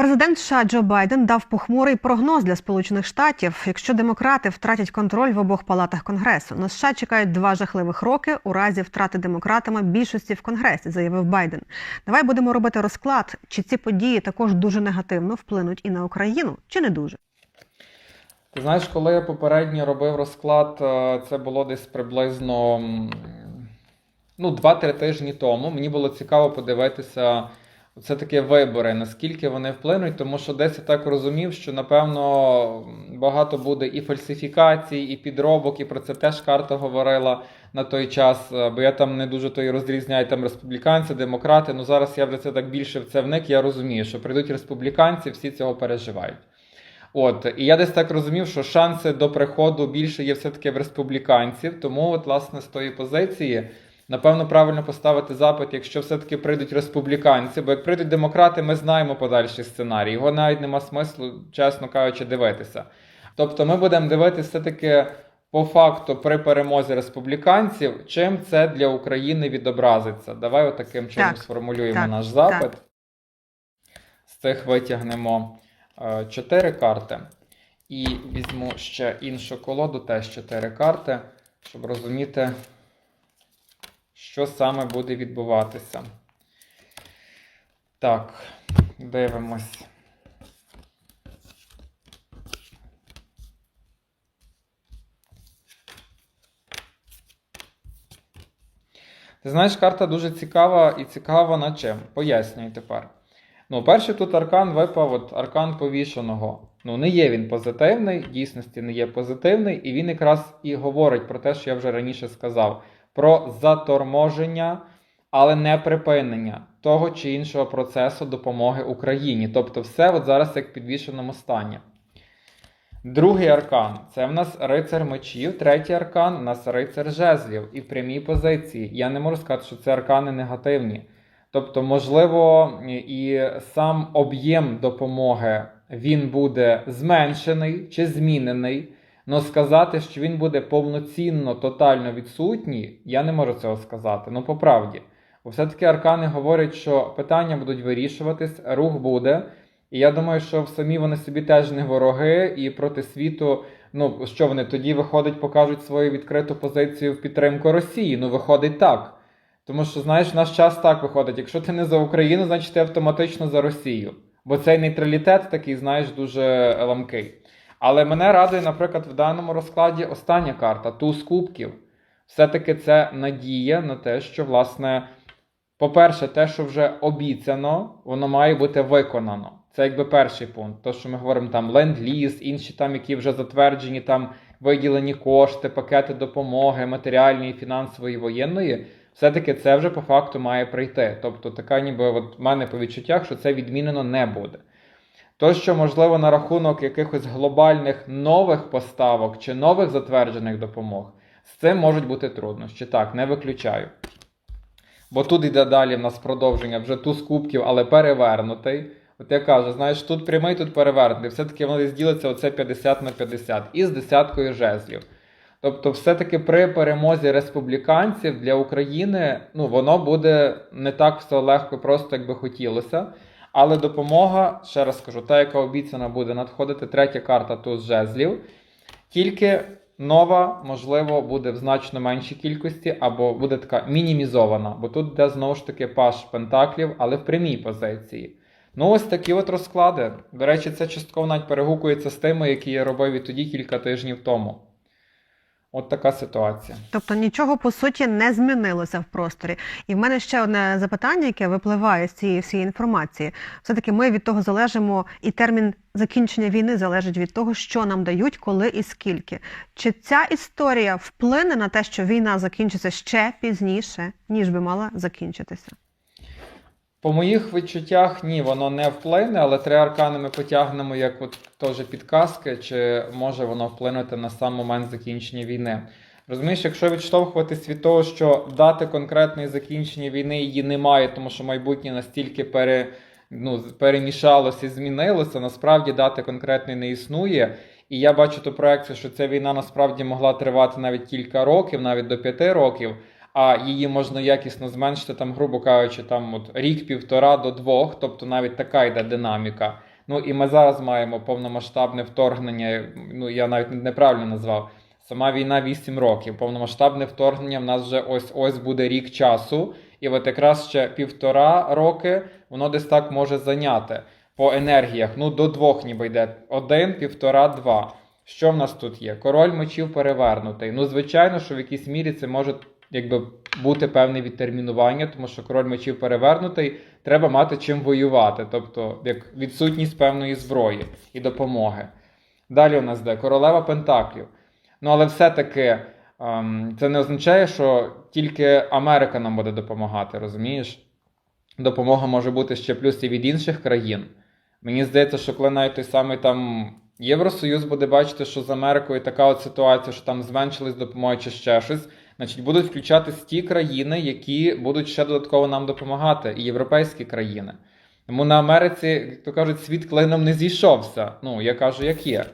Президент США Джо Байден дав похмурий прогноз для Сполучених Штатів, якщо демократи втратять контроль в обох палатах Конгресу. На США чекають два жахливих роки у разі втрати демократами більшості в Конгресі, заявив Байден. Давай будемо робити розклад, чи ці події також дуже негативно вплинуть і на Україну, чи не дуже. Ти знаєш, коли я попередньо робив розклад, е, це було десь приблизно ну, 2-3 тижні тому. Мені було цікаво подивитися все-таки вибори, наскільки вони вплинуть, тому що десь я так розумів, що напевно багато буде і фальсифікацій, і підробок, і про це теж карта говорила на той час. е, Бо я там не дуже то і розрізняю там республіканці, демократи. Ну зараз я вже це так більше в це вник. Я розумію, що прийдуть республіканці, всі цього переживають. От, і я десь так розумів, що шанси до приходу більше є все-таки в республіканців. Тому, от, власне, з тої позиції, напевно, правильно поставити запит, якщо все-таки прийдуть республіканці, бо як прийдуть демократи, ми знаємо подальший сценарій. Його навіть нема смислу, чесно кажучи, дивитися. Тобто, ми будемо дивитися все-таки по факту при перемозі республіканців, чим це для України відобразиться. Давай отаким чином Так, сформулюємо так, наш запит. так. З цих витягнемо е, чотири карти. І візьму ще іншу колоду, теж чотири карти, щоб розуміти, що саме буде відбуватися. Так, дивимось. Ти знаєш, карта дуже цікава і цікава на чим? Пояснюю тепер. Ну, перший тут аркан випав, от аркан повішеного. Ну, не є він позитивний, в дійсності не є позитивний, і він якраз і говорить про те, що я вже раніше сказав: про заторможення, але не припинення того чи іншого процесу допомоги Україні. Тобто, все от зараз як в підвішеному стані. Другий аркан це в нас рицар мечів, третій аркан у нас рицар жезлів. І в прямій позиції. Я не можу сказати, що це аркани негативні. Тобто, можливо, і сам об'єм допомоги він буде зменшений чи змінений. Але сказати, що він буде повноцінно, тотально відсутній, я не можу цього сказати. Ну, по правді. Бо все-таки аркани говорять, що питання будуть вирішуватись, рух буде. І я думаю, що самі вони собі теж не вороги, і проти світу, ну що вони тоді виходить, покажуть свою відкриту позицію в підтримку Росії. Ну, виходить так. Тому що, знаєш, в наш час так виходить. Якщо ти не за Україну, значить ти автоматично за Росію. Бо цей нейтралітет такий, знаєш, дуже ламкий. Але мене радує, наприклад, в даному розкладі остання карта туз кубків. Все-таки це надія на те, що, власне, по-перше, те, що вже обіцяно, воно має бути виконано. Це якби перший пункт. То, що ми говоримо там ленд-ліз, інші там, які вже затверджені, там виділені кошти, пакети допомоги, матеріальної, фінансової, воєнної. Все-таки це вже по факту має прийти. Тобто, така ніби от в мене по відчуттях, що це відмінено не буде. То, що можливо на рахунок якихось глобальних нових поставок чи нових затверджених допомог, з цим можуть бути труднощі. Так, не виключаю. Бо тут йде далі в нас продовження вже туз кубків, але перевернутий. От я кажу, знаєш, тут прямий, тут перевернутий. Все-таки воно десь ділиться оце 50 на 50 із десяткою жезлів. Тобто, все-таки при перемозі республіканців для України ну, воно буде не так все легко, просто як би хотілося. Але допомога, ще раз скажу, та, яка обіцяна буде надходити, третя карта туз жезлів. Тільки нова, можливо, буде в значно меншій кількості, або буде така мінімізована, бо тут йде знову ж таки паш пентаклів, але в прямій позиції. Ну, ось такі от розклади. До речі, це частково навіть перегукується з тими, які я робив і тоді кілька тижнів тому. От така ситуація. Тобто нічого по суті не змінилося в просторі. І в мене ще одне запитання, яке випливає з цієї всієї інформації. Все-таки ми від того залежимо, і термін закінчення війни залежить від того, що нам дають, коли і скільки. Чи ця історія вплине на те, що війна закінчиться ще пізніше, ніж би мала закінчитися? По моїх відчуттях, ні, воно не вплине, але три аркани ми потягнемо як от теж підказки, чи може воно вплинути на сам момент закінчення війни. Розумієш, якщо відштовхуватись від того, що дати конкретної закінчення війни її немає, тому що майбутнє настільки пере, ну, перемішалося і змінилося, насправді дати конкретної не існує. І я бачу ту проекцію, що ця війна насправді могла тривати навіть кілька років, навіть до п'яти років а її можна якісно зменшити, там, грубо кажучи, там от рік-півтора до двох, тобто навіть така йде динаміка. Ну і ми зараз маємо повномасштабне вторгнення. Ну я навіть неправильно назвав. Сама війна 8 років. Повномасштабне вторгнення в нас вже ось ось буде рік часу, і от якраз ще півтора роки воно десь так може зайняти по енергіях. Ну до двох ніби йде. Один, півтора, два. Що в нас тут є? Король мечів перевернутий. Ну, звичайно, що в якійсь мірі це може якби бути певне відтермінування, тому що король мечів перевернутий, треба мати чим воювати, тобто як відсутність певної зброї і допомоги. Далі у нас де королева Пентаклів. Ну, але все-таки ем, це не означає, що тільки Америка нам буде допомагати, розумієш? Допомога може бути ще плюс і від інших країн. Мені здається, що коли навіть той самий там Євросоюз буде бачити, що з Америкою така от ситуація, що там зменшилась допомога чи ще щось, значить будуть включатись ті країни, які будуть ще додатково нам допомагати, і європейські країни. Тому на Америці, як то кажуть, світ клином не зійшовся. Ну, я кажу, як є.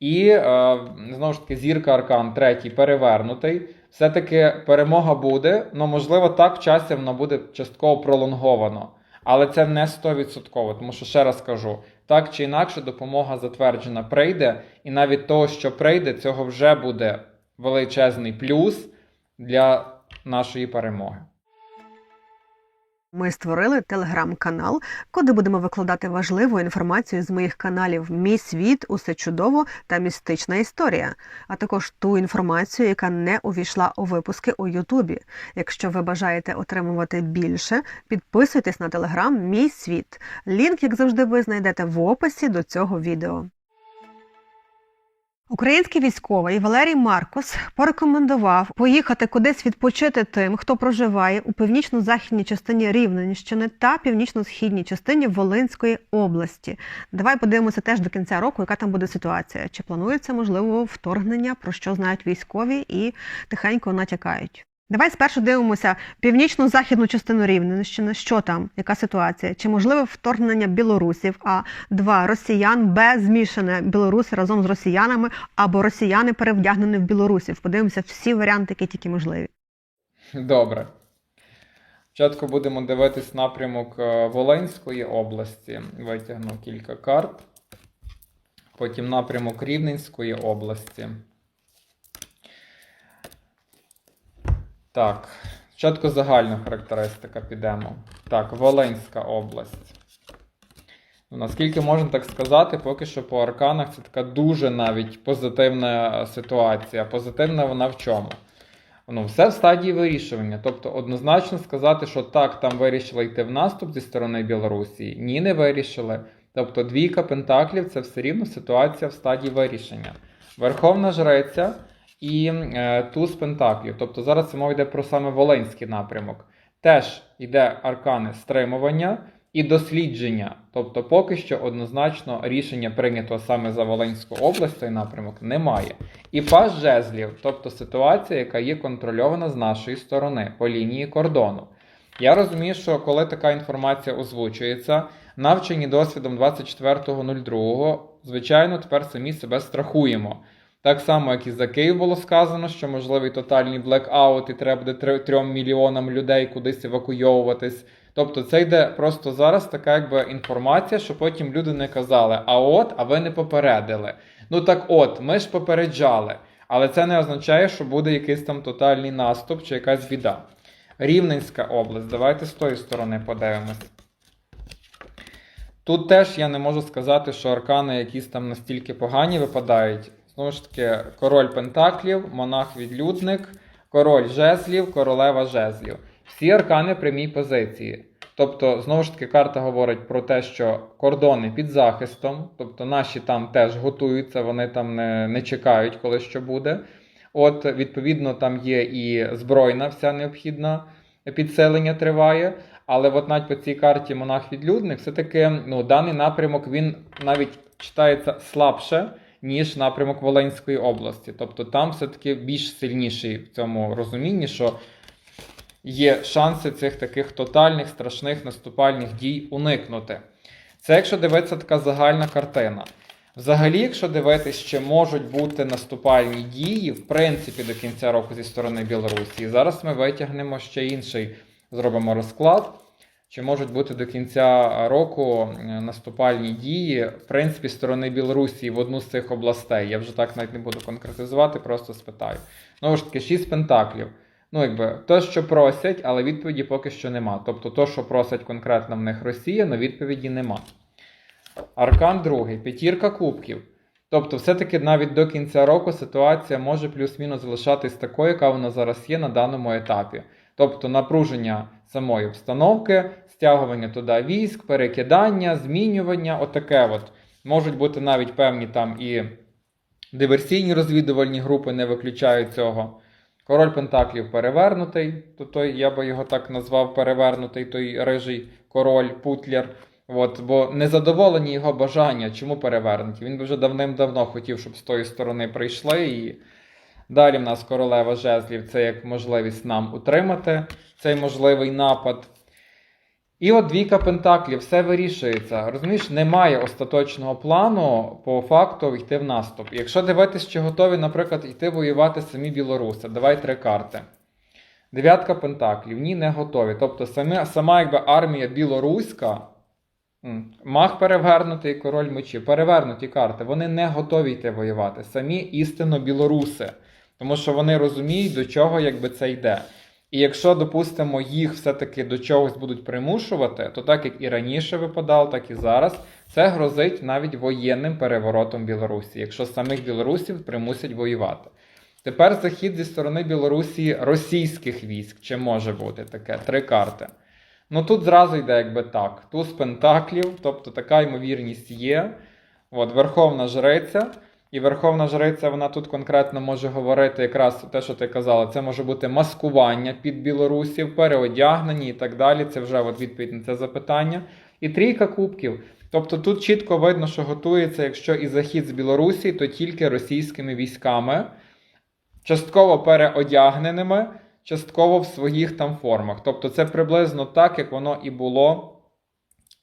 І е, знову ж таки, зірка Аркан, третій, перевернутий. Все-таки перемога буде, але можливо так в часі вона буде частково пролонговано. Але це не 100%, тому що ще раз кажу, так чи інакше допомога затверджена прийде, і навіть того, що прийде, цього вже буде величезний плюс для нашої перемоги. Ми створили телеграм-канал, куди будемо викладати важливу інформацію з моїх каналів Мій світ, усе чудово та містична історія, а також ту інформацію, яка не увійшла у випуски у Ютубі. Якщо ви бажаєте отримувати більше, підписуйтесь на телеграм Мій світ. Лінк, як завжди, ви знайдете в описі до цього відео. Український військовий Валерій Маркус порекомендував поїхати кудись відпочити тим, хто проживає у північно-західній частині Рівненщини та північно-східній частині Волинської області. Давай подивимося теж до кінця року, яка там буде ситуація. Чи планується можливо вторгнення, про що знають військові і тихенько натякають. Давай спершу дивимося північно-західну частину Рівненщини. Що там, яка ситуація? Чи можливе вторгнення білорусів? А два росіян Б змішане білоруси разом з росіянами або росіяни перевдягнені в білорусів. Подивимося всі варіанти, які тільки можливі. Добре. Спочатку будемо дивитись напрямок е, Волинської області. Витягну кілька карт. Потім напрямок Рівненської області. Так, спочатку загальна характеристика підемо. Так, Волинська область. Ну, Наскільки можна так сказати, поки що по арканах це така дуже навіть позитивна ситуація. Позитивна вона в чому? Ну, все в стадії вирішування. Тобто, однозначно сказати, що так, там вирішили йти в наступ зі сторони Білорусі, ні, не вирішили. Тобто, двійка пентаклів це все рівно ситуація в стадії вирішення. Верховна жреця і е, туз пентаклів. Тобто зараз мова йде про саме Волинський напрямок. Теж йде аркани стримування і дослідження. Тобто, поки що однозначно рішення прийнято саме за Волинську область, цей напрямок немає. І пас жезлів, тобто ситуація, яка є контрольована з нашої сторони по лінії кордону. Я розумію, що коли така інформація озвучується, навчені досвідом 24.02, звичайно, тепер самі себе страхуємо. Так само, як і за Київ було сказано, що можливий тотальний блекаут, і треба буде 3 мільйонам людей кудись евакуйовуватись. Тобто це йде просто зараз така якби інформація, що потім люди не казали, а от, а ви не попередили. Ну так от, ми ж попереджали. Але це не означає, що буде якийсь там тотальний наступ чи якась біда. Рівненська область, давайте з тої сторони подивимось. Тут теж я не можу сказати, що аркани якісь там настільки погані випадають. Знову ж таки, король Пентаклів, монах-відлюдник, король жезлів, королева жезлів. Всі аркани прямій позиції. Тобто, знову ж таки, карта говорить про те, що кордони під захистом, тобто наші там теж готуються, вони там не, не чекають, коли що буде. От, відповідно, там є і збройна вся необхідна підселення триває. Але от навіть по цій карті монах-відлюдник, все-таки ну, даний напрямок він навіть читається слабше, ніж напрямок Волинської області. Тобто там все-таки більш сильніший в цьому розумінні, що є шанси цих таких тотальних страшних наступальних дій уникнути. Це якщо дивитися така загальна картина. Взагалі, якщо дивитись, чи можуть бути наступальні дії, в принципі, до кінця року зі сторони Білорусі. Зараз ми витягнемо ще інший, зробимо розклад. Чи можуть бути до кінця року е, наступальні дії, в принципі, сторони Білорусі в одну з цих областей. Я вже так навіть не буду конкретизувати, просто спитаю. Знову ж таки, шість пентаклів. Ну, якби те, що просять, але відповіді поки що нема. Тобто, то, що просить конкретно в них Росія, але відповіді нема. Аркан другий, п'ятірка кубків. Тобто, все-таки навіть до кінця року ситуація може плюс-мінус залишатись такою, яка вона зараз є на даному етапі. Тобто напруження самої обстановки, стягування туди військ, перекидання, змінювання, отаке от. Можуть бути навіть певні там і диверсійні розвідувальні групи, не виключають цього. Король Пентаклів перевернутий, то той, я би його так назвав перевернутий, той рижий король, путляр. От, бо незадоволені його бажання, чому перевернуті. Він би вже давним-давно хотів, щоб з тої сторони прийшли. І далі в нас королева жезлів це як можливість нам утримати цей можливий напад. І от двійка пентаклів, все вирішується. Розумієш, немає остаточного плану по факту йти в наступ. Якщо дивитись, чи готові, наприклад, йти воювати самі білоруси, давай три карти. Дев'ятка пентаклів, ні, не готові. Тобто сама, сама якби армія білоруська, м, маг перевернутий, король мечів, перевернуті карти, вони не готові йти воювати. Самі істинно білоруси. Тому що вони розуміють, до чого якби це йде. І якщо, допустимо, їх все-таки до чогось будуть примушувати, то так як і раніше випадало, так і зараз, це грозить навіть воєнним переворотом Білорусі, якщо самих білорусів примусять воювати. Тепер захід зі сторони Білорусі російських військ, чи може бути таке? Три карти. Ну тут зразу йде якби так: туз пентаклів, тобто така ймовірність є. От, Верховна Жриця. І Верховна Жриця, вона тут конкретно може говорити якраз те, що ти казала, це може бути маскування під білорусів, переодягнені і так далі. Це вже от відповідь на це запитання. І трійка кубків. Тобто тут чітко видно, що готується, якщо і захід з Білорусі, то тільки російськими військами, частково переодягненими, частково в своїх там формах. Тобто це приблизно так, як воно і було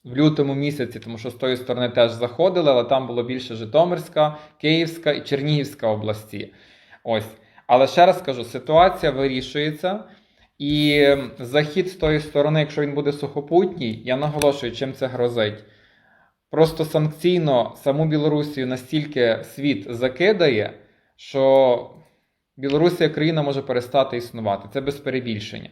в лютому місяці, тому що з тої сторони теж заходили, але там було більше Житомирська, Київська і Чернігівська області. Ось. Але ще раз кажу, ситуація вирішується. І захід з тої сторони, якщо він буде сухопутній, я наголошую, чим це грозить. Просто санкційно саму Білорусію настільки світ закидає, що Білорусія країна може перестати існувати. Це без перебільшення.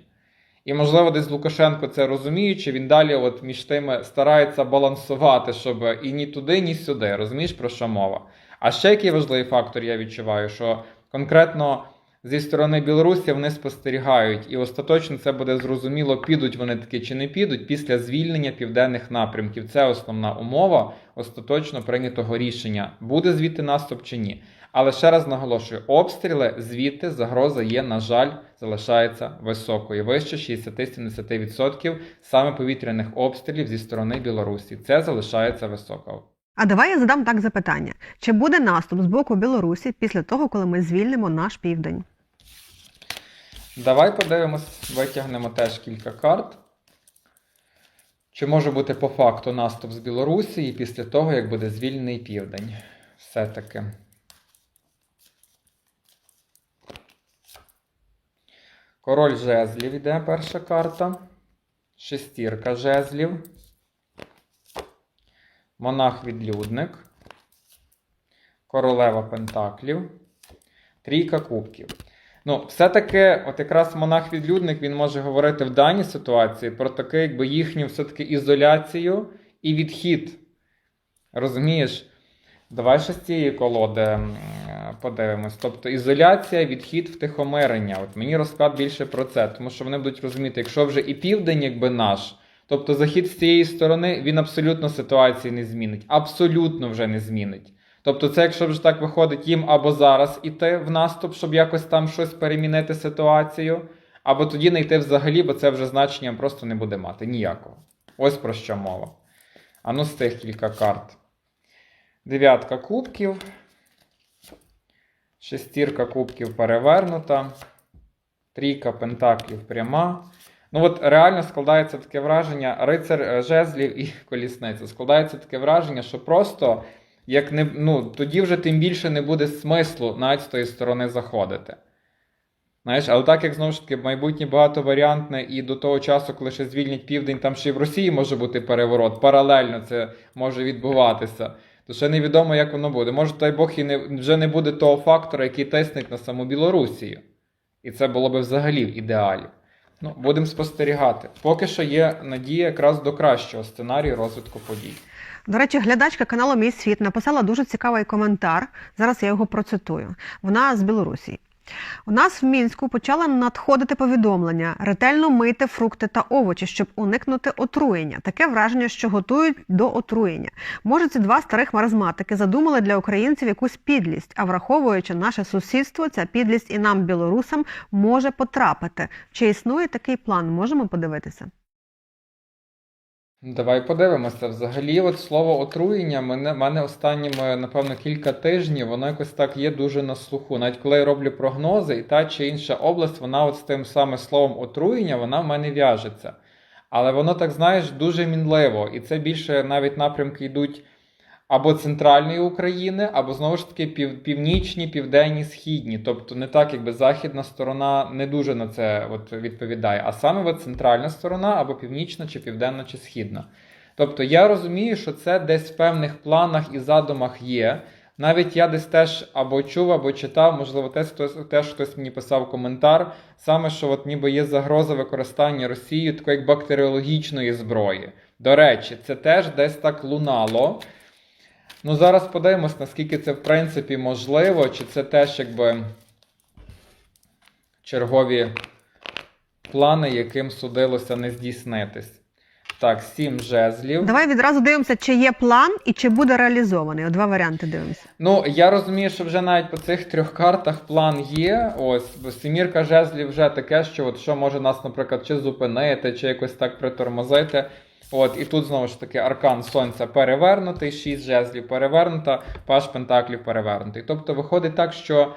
І, можливо, десь Лукашенко це розуміючи, він далі от між тими старається балансувати, щоб і ні туди, ні сюди. Розумієш, про що мова? А ще який важливий фактор, я відчуваю, що конкретно зі сторони Білорусі вони спостерігають, і остаточно це буде зрозуміло, підуть вони таки чи не підуть після звільнення південних напрямків. Це основна умова остаточно прийнятого рішення, буде звідти наступ чи ні. Але ще раз наголошую, обстріли звідти загроза є, на жаль, залишається високою, вище 60-70% саме повітряних обстрілів зі сторони Білорусі. Це залишається високо. А давай я задам так запитання: чи буде наступ з боку Білорусі після того, коли ми звільнимо наш південь? Давай подивимось, витягнемо теж кілька карт. Чи може бути по факту наступ з Білорусі і після того, як буде звільнений південь? Все-таки. Король жезлів іде перша карта. Шестірка жезлів. Монах-відлюдник. Королева Пентаклів. Трійка кубків. Ну, все-таки, от якраз монах-відлюдник він може говорити в даній ситуації про таке, якби їхню все-таки ізоляцію і відхід. Розумієш? Давай ще з цієї колоди подивимось. Тобто ізоляція, відхід, втихомирення. От мені розклад більше про це, тому що вони будуть розуміти, якщо вже і південь, якби наш, тобто захід з цієї сторони, він абсолютно ситуації не змінить. Абсолютно вже не змінить. Тобто, це, якщо вже так виходить, їм або зараз іти в наступ, щоб якось там щось перемінити ситуацію, або тоді не йти взагалі, бо це вже значення просто не буде мати ніякого. Ось про що мова. А ну з тих кілька карт. Дев'ятка кубків. Шестірка кубків перевернута. Трійка пентаклів пряма. Ну от реально складається таке враження, рицар е, жезлів і колісниця. Складається таке враження, що просто як не, ну, тоді вже тим більше не буде смислу навіть з тої сторони заходити. Знаєш, але так як знову ж таки майбутнє багатоваріантне, і до того часу, коли ще звільнять південь, там ще й в Росії може бути переворот, паралельно це може відбуватися. Ще невідомо, як воно буде. Може, дай Бог, і не, вже не буде того фактора, який тиснить на саму Білорусію. І це було би взагалі в ідеалі. Ну, будемо спостерігати. Поки що є надія якраз до кращого сценарію розвитку подій. До речі, глядачка каналу Мій світ написала дуже цікавий коментар. Зараз я його процитую. Вона з Білорусі. У нас в мінську почали надходити повідомлення ретельно мийте фрукти та овочі, щоб уникнути отруєння. Таке враження, що готують до отруєння. Може, ці два старих маразматики задумали для українців якусь підлість, а враховуючи наше сусідство, ця підлість і нам, білорусам, може потрапити. Чи існує такий план? Можемо подивитися. Давай подивимося. Взагалі, от слово отруєння мене, мене останніми, напевно, кілька тижнів, воно якось так є дуже на слуху. Навіть коли я роблю прогнози, і та чи інша область, вона от з тим саме словом отруєння, вона в мене в'яжеться. Але воно, так знаєш, дуже мінливо. І це більше навіть напрямки йдуть або центральної України, або знову ж таки пів, північні, південні, східні. Тобто не так, якби західна сторона не дуже на це от відповідає, а саме от центральна сторона, або північна, чи південна, чи східна. Тобто я розумію, що це десь в певних планах і задумах є. Навіть я десь теж або чув, або читав, можливо, теж хтось, теж хтось мені писав коментар, саме що от ніби є загроза використання Росією такої як бактеріологічної зброї. До речі, це теж десь так лунало. Ну, зараз подивимось, наскільки це в принципі можливо, чи це теж якби чергові плани, яким судилося не здійснитись. Так, сім жезлів. Давай відразу дивимося, чи є план і чи буде реалізований. О, Два варіанти дивимося. Ну, я розумію, що вже навіть по цих трьох картах план є. Ось, сімірка жезлів вже таке, що от що може нас, наприклад, чи зупинити, чи якось так притормозити. От, і тут знову ж таки аркан сонця перевернутий, шість жезлів перевернута, паш пентаклів перевернутий. Тобто виходить так, що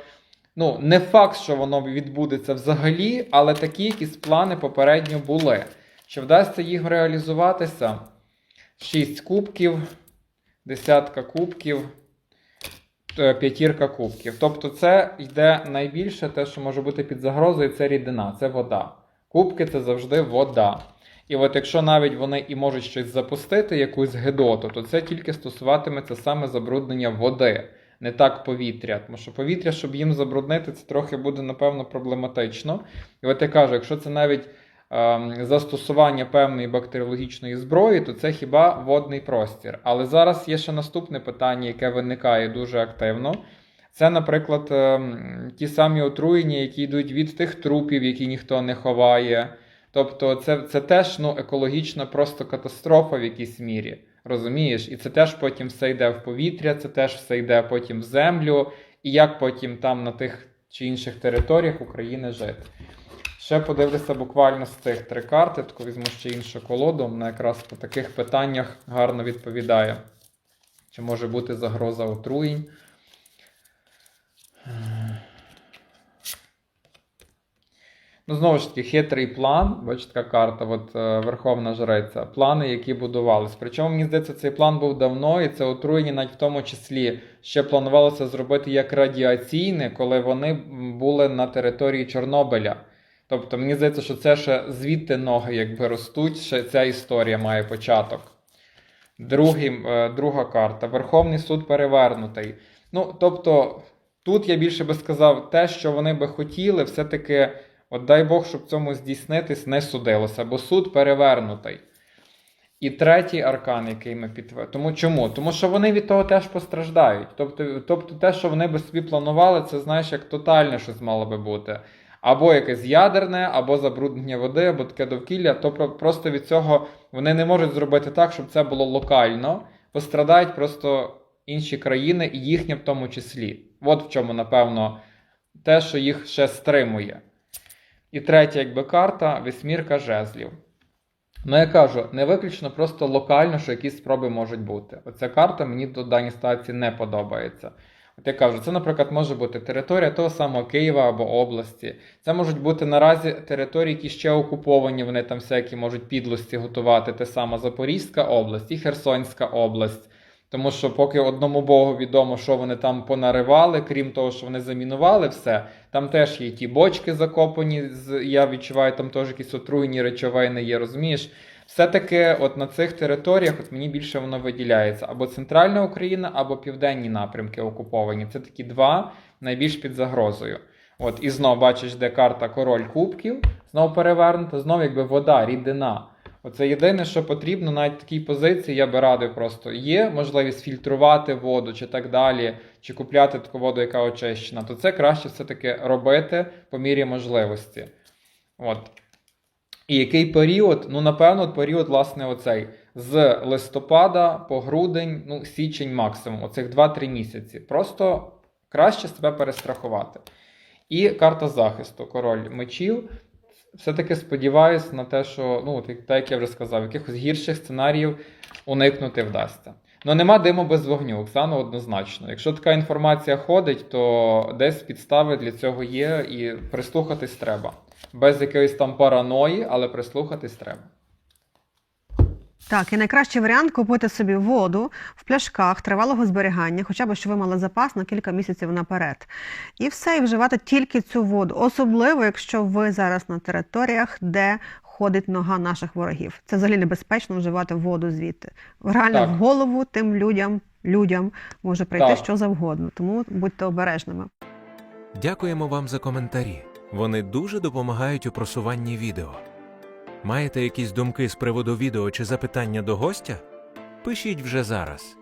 ну, не факт, що воно відбудеться взагалі, але такі якісь плани попередньо були. Чи вдасться їх реалізуватися? Шість кубків, десятка кубків, е, п'ятірка кубків. Тобто, це йде найбільше те, що може бути під загрозою, це рідина, це вода. Кубки це завжди вода. І от якщо навіть вони і можуть щось запустити, якусь гедоту, то це тільки стосуватиметься саме забруднення води, не так повітря. Тому що повітря, щоб їм забруднити, це трохи буде, напевно, проблематично. І от я кажу, якщо це навіть ем, застосування певної бактеріологічної зброї, то це хіба водний простір. Але зараз є ще наступне питання, яке виникає дуже активно. Це, наприклад, ем, ті самі отруєння, які йдуть від тих трупів, які ніхто не ховає. Тобто, це, це теж ну, екологічна просто катастрофа в якійсь мірі. Розумієш? І це теж потім все йде в повітря, це теж все йде потім в землю, і як потім там на тих чи інших територіях України жити. Ще подивлюся буквально з цих три карти, таку візьму ще іншу колоду, вона якраз по таких питаннях гарно відповідає. Чи може бути загроза отруєнь? Ну, знову ж таки, хитрий план, бачите, така карта, от е, Верховна Жриця, плани, які будувались. Причому, мені здається, цей план був давно, і це отруєння, навіть в тому числі ще планувалося зробити як радіаційне, коли вони були на території Чорнобиля. Тобто, мені здається, що це ще звідти ноги якби ростуть, ще ця історія має початок. Другий, е, друга карта. Верховний суд перевернутий. Ну, тобто, тут я більше би сказав, те, що вони би хотіли, все-таки, от дай Бог, щоб цьому здійснитись, не судилося, бо суд перевернутий. І третій аркан, який ми підтвердили. Тому чому? Тому що вони від того теж постраждають. Тобто, тобто те, що вони би собі планували, це знаєш, як тотальне щось мало би бути. Або якесь ядерне, або забруднення води, або таке довкілля. То про- просто від цього вони не можуть зробити так, щоб це було локально. Пострадають просто інші країни і їхня в тому числі. От в чому, напевно, те, що їх ще стримує. І третя, якби карта вісьмірка жезлів. Ну, я кажу, не виключно просто локально, що якісь спроби можуть бути. Оця карта мені до даній ситуації не подобається. От я кажу, це, наприклад, може бути територія того самого Києва або області. Це можуть бути наразі території, які ще окуповані, вони там всякі можуть підлості готувати. Те саме Запорізька область і Херсонська область. Тому що поки одному Богу відомо, що вони там понаривали, крім того, що вони замінували все, там теж є ті бочки закопані, я відчуваю, там теж якісь отруйні речовини є, розумієш? Все-таки от на цих територіях от мені більше воно виділяється. Або центральна Україна, або південні напрямки окуповані. Це такі два найбільш під загрозою. От і знов бачиш, де карта король кубків, знов перевернута, знов якби вода, рідина. Оце єдине, що потрібно, навіть в такій позиції я би радив просто є можливість фільтрувати воду чи так далі, чи купляти таку воду, яка очищена, то це краще все-таки робити по мірі можливості. От. І який період? Ну, напевно, період, власне, оцей з листопада по грудень, ну, січень максимум, оцих 2-3 місяці. Просто краще себе перестрахувати. І карта захисту, король мечів. Все-таки сподіваюся на те, що, ну, так як я вже сказав, якихось гірших сценаріїв уникнути вдасться. Ну, нема диму без вогню, Оксано, однозначно. Якщо така інформація ходить, то десь підстави для цього є і прислухатись треба. Без якоїсь там параної, але прислухатись треба. Так, і найкращий варіант купити собі воду в пляшках тривалого зберігання, хоча б щоб ви мали запас на кілька місяців наперед. І все, і вживати тільки цю воду, особливо якщо ви зараз на територіях, де ходить нога наших ворогів. Це взагалі небезпечно вживати воду звідти. Реально Так. в голову тим людям, людям може прийти Так. що завгодно. Тому будьте обережними. Дякуємо вам за коментарі. Вони дуже допомагають у просуванні відео. Маєте якісь думки з приводу відео чи запитання до гостя? Пишіть вже зараз.